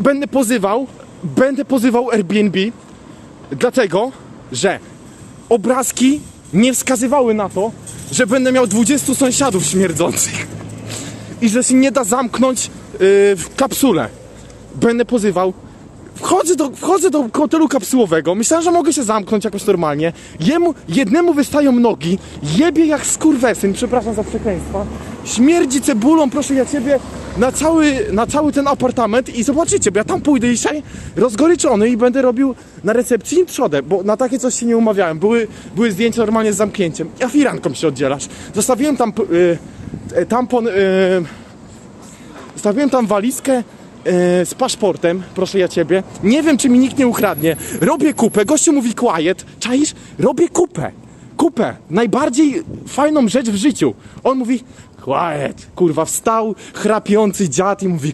będę pozywał, będę pozywał Airbnb, dlatego, że obrazki nie wskazywały na to, że będę miał 20 sąsiadów śmierdzących i że się nie da zamknąć y, w kapsule. Będę pozywał. Wchodzę do, wchodzę do hotelu kapsułowego, myślałem, że mogę się zamknąć jakoś normalnie. Jemu, jednemu wystają nogi, jebie jak skurwesyn, przepraszam za przekleństwa. Śmierdzi cebulą, proszę ja ciebie, na cały, na cały ten apartament i zobaczycie, bo ja tam pójdę dzisiaj rozgoryczony i będę robił na recepcji trzodę, bo na takie coś się nie umawiałem. Były, były zdjęcia normalnie z zamknięciem. Ja firanką się oddzielasz. Zostawiłem tam y, y, tampon... Y, Zostawiłem tam walizkę e, z paszportem, proszę ja ciebie. Nie wiem, czy mi nikt nie ukradnie. Robię kupę. Gościu mówi quiet. Czaisz? Robię kupę. Kupę. Najbardziej fajną rzecz w życiu. On mówi quiet. Kurwa, wstał chrapiący dziad i mówi